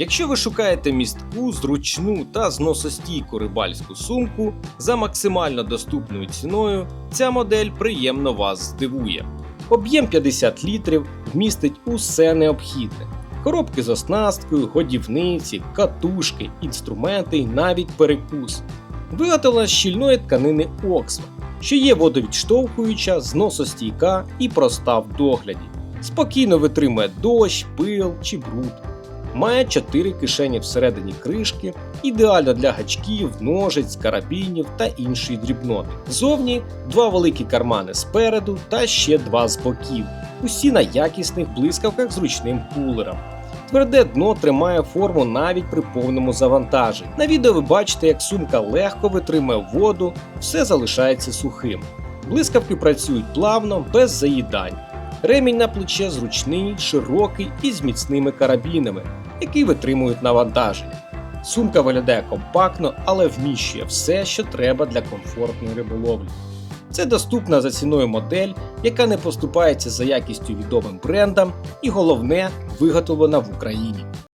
Якщо ви шукаєте містку, зручну та зносостійку рибальську сумку за максимально доступною ціною, ця модель приємно вас здивує. Об'єм 50 літрів вмістить усе необхідне: коробки з оснасткою, годівниці, катушки, інструменти і навіть перекус. Виготовлена з щільної тканини Оксфа, що є водовідштовхуюча, зносостійка і проста в догляді. Спокійно витримує дощ, пил чи бруд. Має 4 кишені всередині кришки, ідеально для гачків, ножиць, карабінів та іншої дрібноти. Зовні два великі кармани спереду та ще два з боків. Усі на якісних блискавках з ручним кулером. Тверде дно тримає форму навіть при повному завантаженні. На відео ви бачите, як сумка легко витримує воду, все залишається сухим. Блискавки працюють плавно, без заїдань. Ремінь на плече зручний, широкий і з міцними карабінами, які витримують навантаження. Сумка виглядає компактно, але вміщує все, що треба для комфортної риболовлі. Це доступна за ціною модель, яка не поступається за якістю відомим брендам, і головне виготовлена в Україні.